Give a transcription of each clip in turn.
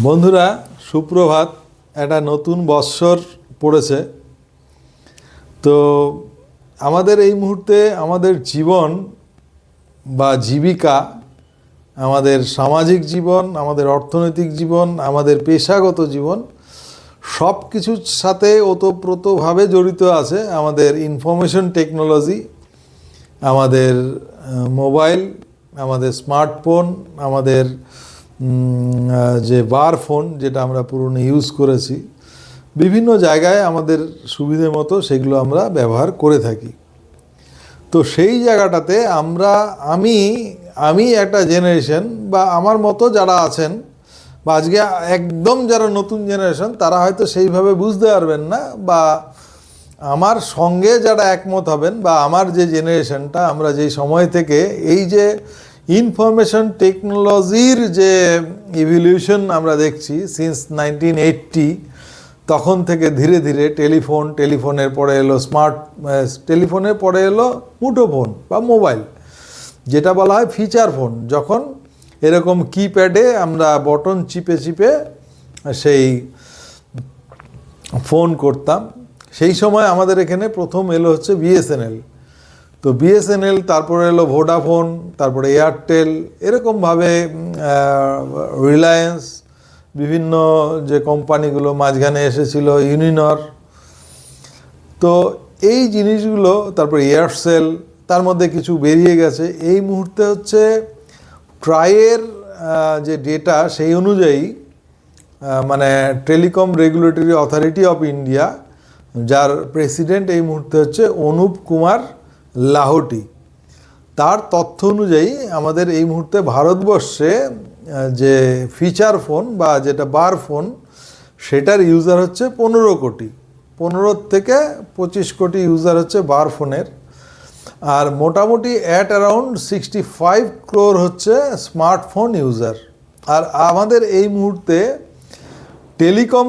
বন্ধুরা, সুপ্রভাত। একটা নতুন বৎসর পড়েছে। তো আমাদের এই মুহূর্তে আমাদের জীবন বা জীবিকা, আমাদের সামাজিক জীবন, আমাদের অর্থনৈতিক জীবন, আমাদের পেশাগত জীবন সব কিছুর সাথে ওতপ্রোতভাবে জড়িত আছে আমাদের ইনফরমেশন টেকনোলজি আমাদের মোবাইল আমাদের স্মার্টফোন আমাদের যে বার ফোন যেটা আমরা পুরনো ইউজ করেছি, বিভিন্ন জায়গায় আমাদের সুবিধে মতো সেগুলো আমরা ব্যবহার করে থাকি। তো সেই জায়গাটাতে আমরা, আমি আমি একটা জেনারেশন বা আমার মতো যারা আছেন, বা আজকে একদম যারা নতুন জেনারেশন তারা হয়তো সেইভাবে বুঝতে পারবেন না, বা আমার সঙ্গে যারা একমত হবেন, বা আমার যে জেনারেশনটা আমরা যেই সময় থেকে এই যে ইনফরমেশন টেকনোলজির যে ইভলিউশন আমরা দেখছি সিন্স নাইনটিন এইটটি তখন থেকে ধীরে ধীরে টেলিফোন টেলিফোনের পরে এলো স্মার্ট টেলিফোনের পরে এলো মুঠোফোন বা মোবাইল যেটা বলা হয় ফিচার ফোন যখন এরকম কিপ্যাডে আমরা বটন চিপে চিপে সেই ফোন করতাম, সেই সময় আমাদের এখানে প্রথম এলো হচ্ছে বিএসএনএল তো বিএসএনএল তারপরে এলো ভোডাফোন তারপরে এয়ারটেল এরকমভাবে রিলায়েন্স বিভিন্ন যে কোম্পানিগুলো মাঝখানে এসেছিল ইউনিনর তো এই জিনিসগুলো, তারপর এয়ারসেল তার মধ্যে কিছু বেরিয়ে গেছে। এই মুহূর্তে হচ্ছে ট্রাইয়ের যে ডেটা, সেই অনুযায়ী মানে Telecom Regulatory Authority of India, যার প্রেসিডেন্ট এই মুহূর্তে হচ্ছে অনুপ কুমার লাহোটি তার তথ্য অনুযায়ী আমাদের এই মুহূর্তে ভারতবর্ষে যে ফিচার ফোন বা যেটা বার ফোন, সেটার ইউজার হচ্ছে পনেরো কোটি। পনেরো থেকে পঁচিশ কোটি ইউজার হচ্ছে বার ফোনের। আর মোটামুটি at around sixty five crore হচ্ছে স্মার্টফোন ইউজার আর আমাদের এই মুহূর্তে টেলিকম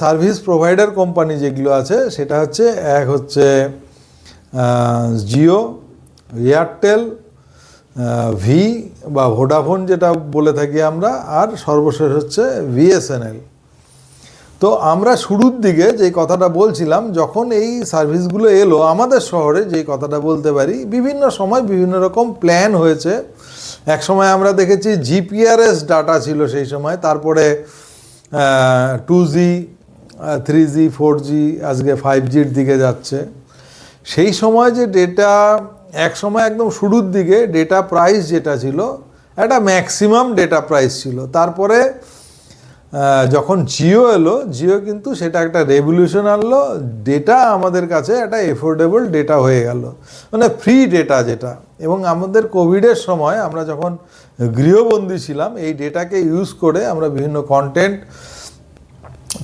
সার্ভিস প্রোভাইডার কোম্পানি যেগুলো আছে, সেটা হচ্ছে এক হচ্ছে জিও, এয়ারটেল ভি বা ভোডাফোন যেটা বলে থাকি আমরা, আর সর্বশেষ হচ্ছে ভিএসএনএল। তো আমরা শুরুর দিকে যে কথাটা বলছিলাম, যখন এই সার্ভিসগুলো এলো, আমাদের শহরে যেই কথাটা বলতে পারি, বিভিন্ন সময় বিভিন্ন রকম প্ল্যান হয়েছে। এক সময় আমরা দেখেছি জিপিআরএস ডাটা ছিল সেই সময়, তারপরে two G three G, four G, আজকে ফাইভ জির দিকে যাচ্ছে। সেই সময় যে ডেটা এক সময় একদম শুরুর দিকে ডেটা প্রাইস যেটা ছিল, একটা ম্যাক্সিমাম ডেটা প্রাইস ছিল। তারপরে যখন জিও এলো জিও কিন্তু সেটা একটা রেভলিউশন আনলো ডেটা আমাদের কাছে একটা এফোর্ডেবল ডেটা হয়ে গেল। মানে ফ্রি ডেটা যেটা। এবং আমাদের কোভিডের সময় আমরা যখন গৃহবন্দী ছিলাম, এই ডেটাকে ইউজ করে আমরা বিভিন্ন কন্টেন্ট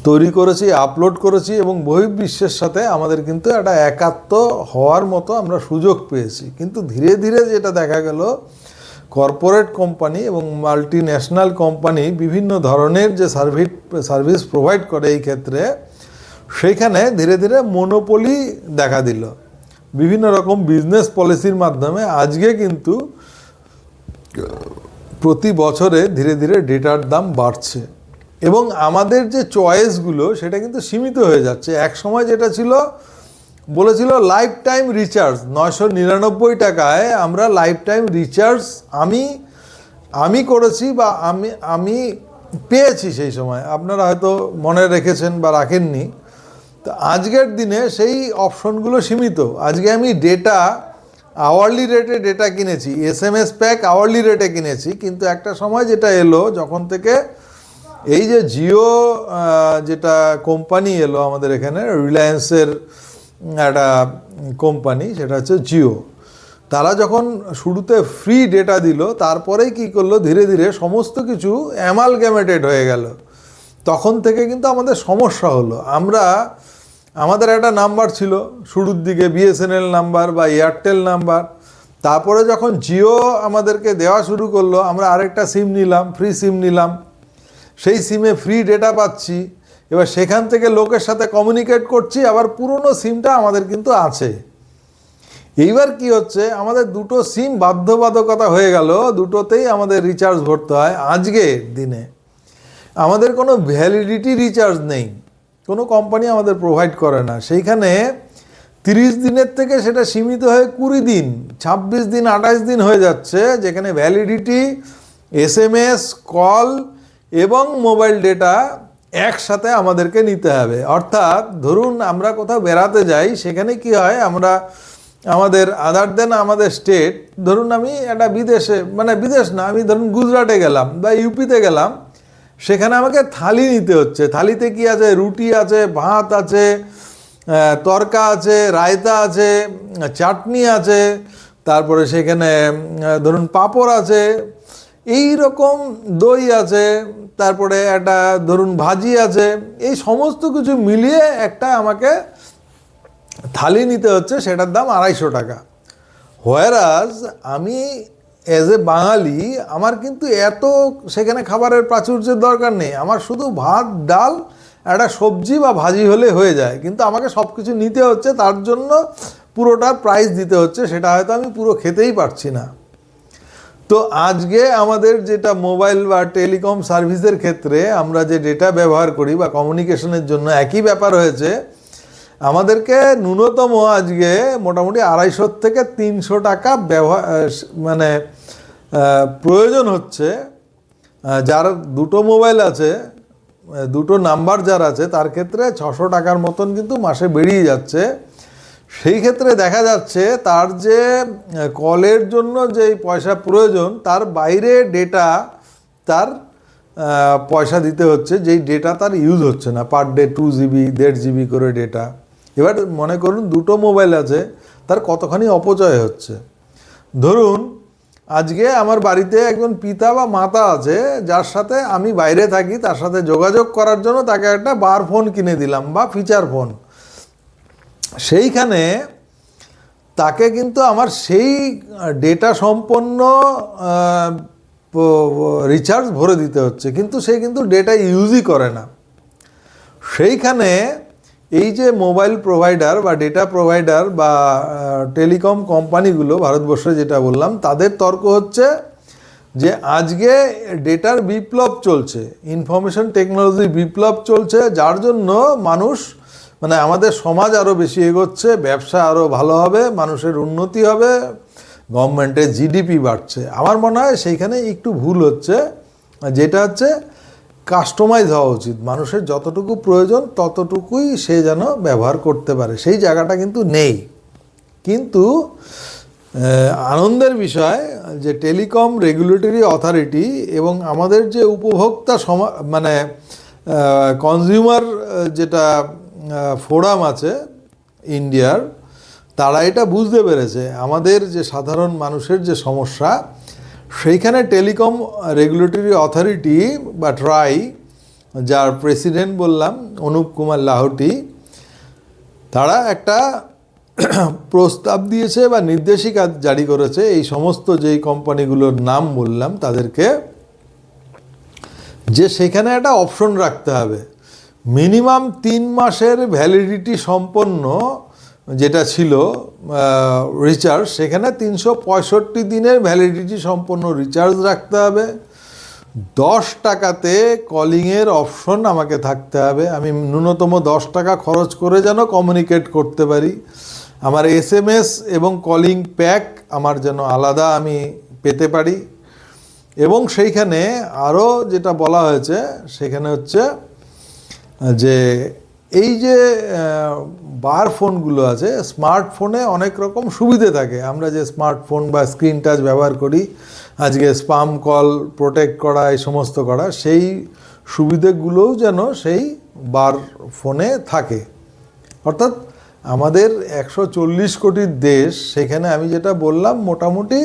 তৈরি করেছি আপলোড করেছি এবং বহির্বিশ্বের সাথে আমাদের কিন্তু একটা একাত্ম হওয়ার মতো আমরা সুযোগ পেয়েছি। কিন্তু ধীরে ধীরে যেটা দেখা গেল কর্পোরেট কোম্পানি এবং মাল্টি ন্যাশনাল কোম্পানি বিভিন্ন ধরনের যে সার্ভিস সার্ভিস প্রোভাইড করে এই ক্ষেত্রে সেইখানে ধীরে ধীরে মনোপলি দেখা দিল। বিভিন্ন রকম বিজনেস পলিসির মাধ্যমে আজকে কিন্তু, প্রতি বছরে ধীরে ধীরে ডেটার দাম বাড়ছে। এবং আমাদের যে চয়েসগুলো সেটা কিন্তু সীমিত হয়ে যাচ্ছে। এক সময় যেটা ছিল, বলেছিল লাইফ টাইম রিচার্জ নয়শো নিরানব্বই টাকায় আমরা লাইফ টাইম রিচার্জ আমি আমি করেছি বা আমি আমি পেয়েছি সেই সময়। আপনারা হয়তো মনে রেখেছেন বা রাখেননি। তো আজকের দিনে সেই অপশনগুলো সীমিত। আজকে আমি ডেটা আওয়ারলি রেটে ডেটা কিনেছি। S M S pack hourly রেটে কিনেছি। কিন্তু একটা সময় যেটা এলো, যখন থেকে এই যে জিও যেটা কোম্পানি এলো আমাদের এখানে রিলায়েন্সের একটা কোম্পানি সেটা হচ্ছে জিও। তারা যখন শুরুতে ফ্রি ডেটা দিল, তারপরেই কি করল, ধীরে ধীরে সমস্ত কিছু অ্যামালগ্যামেটেড হয়ে গেল। তখন থেকে কিন্তু আমাদের সমস্যা হলো। আমরা, আমাদের একটা নাম্বার ছিল, শুরুর দিকে বিএসএনএল নাম্বার বা এয়ারটেল নাম্বার তারপরে যখন জিও আমাদেরকে দেওয়া শুরু করল, আমরা আরেকটা সিম নিলাম ফ্রি সিম নিলাম। সেই সিমে ফ্রি ডেটা পাচ্ছি। এবার সেখান থেকে লোকের সাথে কমিউনিকেট করছি, আবার পুরনো সিমটা আমাদের কিন্তু আছে। এইবার কি হচ্ছে, আমাদের দুটো সিম বাধ্যবাধকতা হয়ে গেল, দুটোতেই আমাদের রিচার্জ ভরতে হয় আজকের দিনে। আমাদের কোনো ভ্যালিডিটি রিচার্জ নেই, কোনো কোম্পানি আমাদের প্রোভাইড করে না। সেইখানে তিরিশ দিনের থেকে সেটা সীমিত হয়ে কুড়ি দিন, ছাব্বিশ দিন, আঠাশ দিন হয়ে যাচ্ছে, যেখানে validity S M S call এবং মোবাইল ডেটা একসাথে আমাদেরকে নিতে হবে। অর্থাৎ ধরুন আমরা কোথাও বেড়াতে যাই, সেখানে কি হয়, আমরা আমাদের আদার দেন আমাদের স্টেট ধরুন আমি একটা বিদেশে মানে বিদেশ না, আমি ধরুন গুজরাটে গেলাম বা ইউপিতে গেলাম, সেখানে আমাকে থালি নিতে হচ্ছে। থালিতে কি আছে? রুটি আছে, ভাত আছে তরকা আছে, রায়তা আছে, চাটনি আছে, তারপরে সেখানে ধরুন পাঁপড় আছে এই রকম দই আছে, তারপরে একটা ধরুন ভাজি আছে, এই সমস্ত কিছু মিলিয়ে একটা আমাকে থালি নিতে হচ্ছে, সেটার দাম আড়াইশো টাকা। হোয়ারাজ আমি অ্যাজ এ বাঙালি, আমার কিন্তু এত সেখানে খাবারের প্রাচুর্যের দরকার নেই। আমার শুধু ভাত, ডাল, একটা সবজি বা ভাজি হলে হয়ে যায়। কিন্তু আমাকে সব কিছু নিতে হচ্ছে, তার জন্য পুরোটা প্রাইস দিতে হচ্ছে, সেটা হয়তো আমি পুরো খেতেই পারছি না। তো আজকে আমাদের যেটা মোবাইল বা টেলিকম সার্ভিসের ক্ষেত্রে আমরা যে ডেটা ব্যবহার করি বা কমিউনিকেশনের জন্য একই ব্যাপার হয়েছে, আমাদেরকে ন্যূনতম আজকে মোটামুটি আড়াইশো থেকে তিনশো টাকা ব্যবহার মানে প্রয়োজন হচ্ছে। যার দুটো মোবাইল আছে দুটো নাম্বার যার আছে, তার ক্ষেত্রে ছশো টাকার মতন কিন্তু মাসে বেরিয়ে যাচ্ছে। সেই ক্ষেত্রে দেখা যাচ্ছে তার যে কলের জন্য যে পয়সা প্রয়োজন, তার বাইরে ডেটা তার পয়সা দিতে হচ্ছে, যেই ডেটা তার ইউজ হচ্ছে না। পার ডে টু জিবি দেড় জিবি করে ডেটা এবার মনে করুন দুটো মোবাইল আছে, তার কতখানি অপচয় হচ্ছে। ধরুন, আজকে আমার বাড়িতে একজন পিতা বা মাতা আছে, যার সাথে আমি বাইরে থাকি, তার সাথে যোগাযোগ করার জন্য তাকে একটা বার ফোন কিনে দিলাম বা ফিচার ফোন সেইখানে তাকে কিন্তু আমার সেই ডেটা সম্পন্ন রিচার্জ ভরে দিতে হচ্ছে। কিন্তু সে কিন্তু ডেটা ইউজই করে না। সেইখানে এই যে মোবাইল প্রোভাইডার বা ডেটা প্রোভাইডার বা টেলিকম কোম্পানিগুলো ভারতবর্ষে যেটা বললাম, তাদের তর্ক হচ্ছে যে আজকে ডেটার বিপ্লব চলছে। ইনফরমেশন টেকনোলজির বিপ্লব চলছে, যার জন্য মানুষ মানে আমাদের সমাজ আরও বেশি এগোচ্ছে, ব্যবসা আরও ভালো হবে, মানুষের উন্নতি হবে, গভর্নমেন্টের জিডিপি বাড়ছে। আমার মনে হয় সেইখানে একটু ভুল হচ্ছে, যেটা হচ্ছে কাস্টমাইজ হওয়া উচিত। মানুষের যতটুকু প্রয়োজন ততটুকুই সে যেন ব্যবহার করতে পারে। সেই জায়গাটা কিন্তু নেই। কিন্তু আনন্দের বিষয় যে টেলিকম রেগুলেটরি অথরিটি এবং আমাদের যে উপভোক্তা সমা মানে কনজিউমার যেটা ফোরাম আছে ইন্ডিয়ার, তারা এটা বুঝতে পেরেছে। আমাদের যে সাধারণ মানুষের যে সমস্যা, সেইখানে টেলিকম রেগুলেটরি অথরিটি বা ট্রাই, যার প্রেসিডেন্ট বললাম, অনুপ কুমার লাহটি তারা একটা প্রস্তাব দিয়েছে বা নির্দেশিকা জারি করেছে। এই সমস্ত যেই কোম্পানিগুলোর নাম বললাম তাদেরকে, যে সেখানে একটা অপশন রাখতে হবে। মিনিমাম তিন মাসের ভ্যালিডিটি সম্পন্ন যেটা ছিল রিচার্জ সেখানে তিনশো পঁয়ষট্টি দিনের ভ্যালিডিটি সম্পন্ন রিচার্জ রাখতে হবে। দশ টাকাতে কলিংয়ের অপশন আমাকে থাকতে হবে। আমি ন্যূনতম দশ টাকা খরচ করে যেন কমিউনিকেট করতে পারি। আমার এস এম এস এবং কলিং প্যাক আমার যেন আলাদা আমি পেতে পারি। এবং সেইখানে আরও যেটা বলা হয়েছে, সেখানে হচ্ছে যে এই যে বার ফোনগুলো আছে, স্মার্টফোনে অনেক রকম সুবিধে থাকে। আমরা যে স্মার্টফোন বা স্ক্রিন টাচ ব্যবহার করি, আজকে স্পাম কল প্রোটেক্ট করা, এই সমস্ত করা, সেই সুবিধেগুলোও যেন সেই বার ফোনে থাকে। অর্থাৎ আমাদের একশো চল্লিশ কোটির দেশ, সেখানে আমি যেটা বললাম, মোটামুটি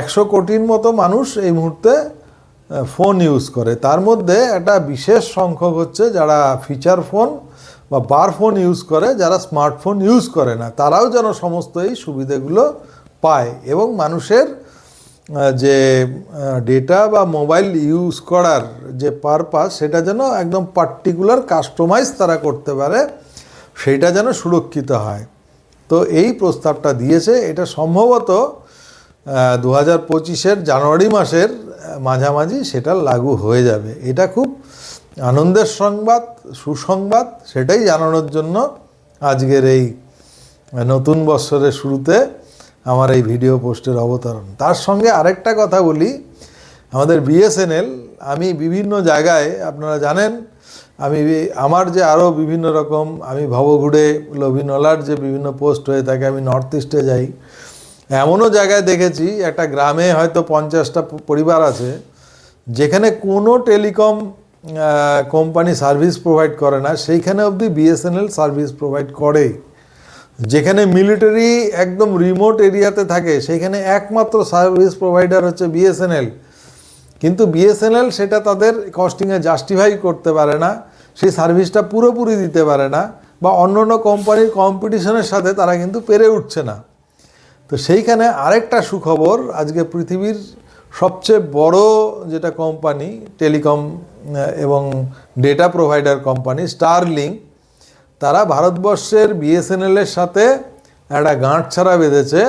একশো কোটির মতো মানুষ এই মুহূর্তে ফোন ইউজ করে। তার মধ্যে একটা বিশেষ সংখ্যক হচ্ছে যারা ফিচার ফোন বা বার ফোন ইউজ করে, যারা স্মার্টফোন ইউজ করে না, তারাও যেন সমস্ত এই সুবিধেগুলো পায় এবং মানুষের যে ডেটা বা মোবাইল ইউজ করার যে পারপাস সেটা যেন একদম পার্টিকুলার কাস্টমাইজ তারা করতে পারে সেটা যেন সুরক্ষিত হয়। তো এই প্রস্তাবটা দিয়েছে। এটা সম্ভবত দু হাজার পঁচিশের জানুয়ারি মাসের মাঝামাঝি সেটা লাগু হয়ে যাবে। এটা খুব আনন্দের সংবাদ, সুসংবাদ, সেটাই জানানোর জন্য আজকের এই নতুন বৎসরের শুরুতে আমার এই ভিডিও পোস্টের অবতরণ। তার সঙ্গে আরেকটা কথা বলি, আমাদের বিএসএনএল, আমি বিভিন্ন জায়গায়, আপনারা জানেন, আমি আমার যে আরও বিভিন্ন রকম, আমি ভবঘুরে লভিনলার যে বিভিন্ন পোস্ট হয়ে থাকে, আমি নর্থ ইস্টে যাই এমনও জায়গায় দেখেছি, একটা গ্রামে হয়তো পঞ্চাশটা পরিবার আছে, যেখানে কোনো টেলিকম কোম্পানি সার্ভিস প্রোভাইড করে না, সেইখানে অবধি বিএসএনএল সার্ভিস প্রোভাইড করে যেখানে মিলিটারি একদম রিমোট এরিয়াতে থাকে, সেইখানে একমাত্র সার্ভিস প্রোভাইডার হচ্ছে বিএসএনএল। কিন্তু বিএসএনএল সেটা তাদের কস্টিংয়ে জাস্টিফাই করতে পারে না, সেই সার্ভিসটা পুরোপুরি দিতে পারে না, বা অন্য অন্য কোম্পানির কম্পিটিশনের সাথে তারা কিন্তু পেরে উঠছে না। তো সেইখানে আরেকটা সুখবর, আজকে পৃথিবীর সবচেয়ে বড় যেটা কোম্পানি, টেলিকম এবং ডেটা প্রোভাইডার কোম্পানি স্টারলিংক তারা ভারতবর্ষের বিএসএনএলের সাথে একটা গাঁট ছাড়া বেঁধেছে,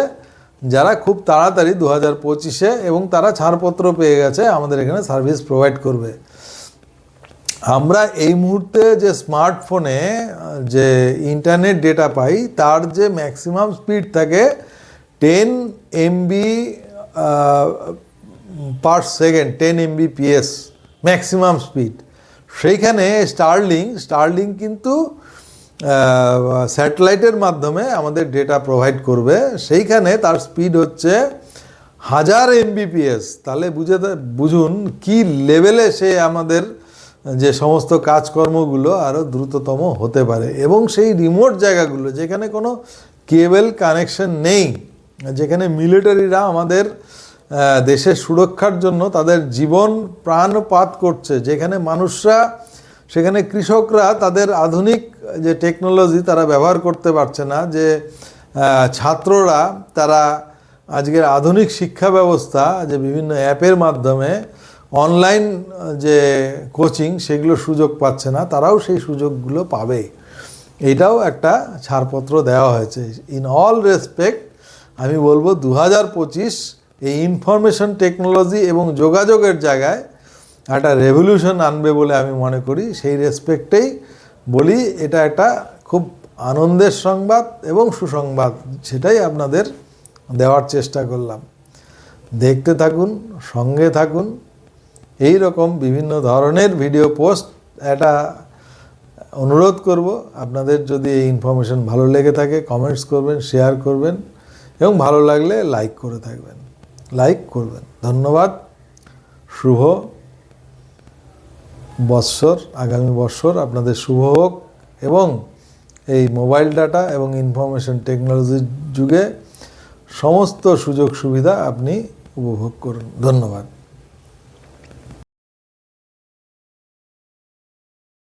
যারা খুব তাড়াতাড়ি দু হাজার পঁচিশে এবং তারা ছাড়পত্র পেয়ে গেছে আমাদের এখানে সার্ভিস প্রোভাইড করবে। আমরা এই মুহূর্তে যে স্মার্টফোনে যে ইন্টারনেট ডেটা পাই, তার যে ম্যাক্সিমাম স্পিড থাকে ten MB per second, ten Mbps maximum speed সেইখানে স্টারলিং স্টারলিং কিন্তু স্যাটেলাইটের মাধ্যমে আমাদের ডেটা প্রোভাইড করবে। সেইখানে তার স্পিড হচ্ছে হাজার এমবিপিএস তাহলে বুঝে বুঝুন কি লেভেলে সে আমাদের যে সমস্ত কাজকর্মগুলো আরও দ্রুততম হতে পারে। এবং সেই রিমোট জায়গাগুলো, যেখানে কোনো কেবল কানেকশন নেই। যেখানে মিলিটারিরা আমাদের দেশের সুরক্ষার জন্য তাদের জীবন প্রাণপাত করছে। যেখানে মানুষরা, সেখানে কৃষকরা তাদের আধুনিক যে টেকনোলজি তারা ব্যবহার করতে পারছে না, যে ছাত্ররা তারা আজকের আধুনিক শিক্ষা ব্যবস্থা, যে বিভিন্ন অ্যাপের মাধ্যমে অনলাইন, যে কোচিং সেগুলো সুযোগ পাচ্ছে না, তারাও সেই সুযোগগুলো পাবে। এটাও একটা ছাড়পত্র দেওয়া হয়েছে। ইন অল রেসপেক্ট আমি বলব দু পঁচিশ এই ইনফরমেশন টেকনোলজি এবং যোগাযোগের জায়গায় একটা রেভলিউশন আনবে বলে আমি মনে করি। সেই রেসপেক্টেই বলি, এটা একটা খুব আনন্দের সংবাদ এবং সুসংবাদ, সেটাই আপনাদের দেওয়ার চেষ্টা করলাম। দেখতে থাকুন, সঙ্গে থাকুন। এই রকম বিভিন্ন ধরনের ভিডিও পোস্ট একটা অনুরোধ করব। আপনাদের যদি এই ইনফরমেশন ভালো লেগে থাকে কমেন্টস করবেন শেয়ার করবেন। এবং ভালো লাগলে লাইক করে থাকবেন। লাইক করবেন। ধন্যবাদ। শুভ বৎসর, আগামী বৎসর। আপনাদের শুভ হোক এবং এই মোবাইল ডাটা এবং ইনফরমেশন টেকনোলজির যুগে সমস্ত সুযোগ সুবিধা আপনি উপভোগ করুন। ধন্যবাদ।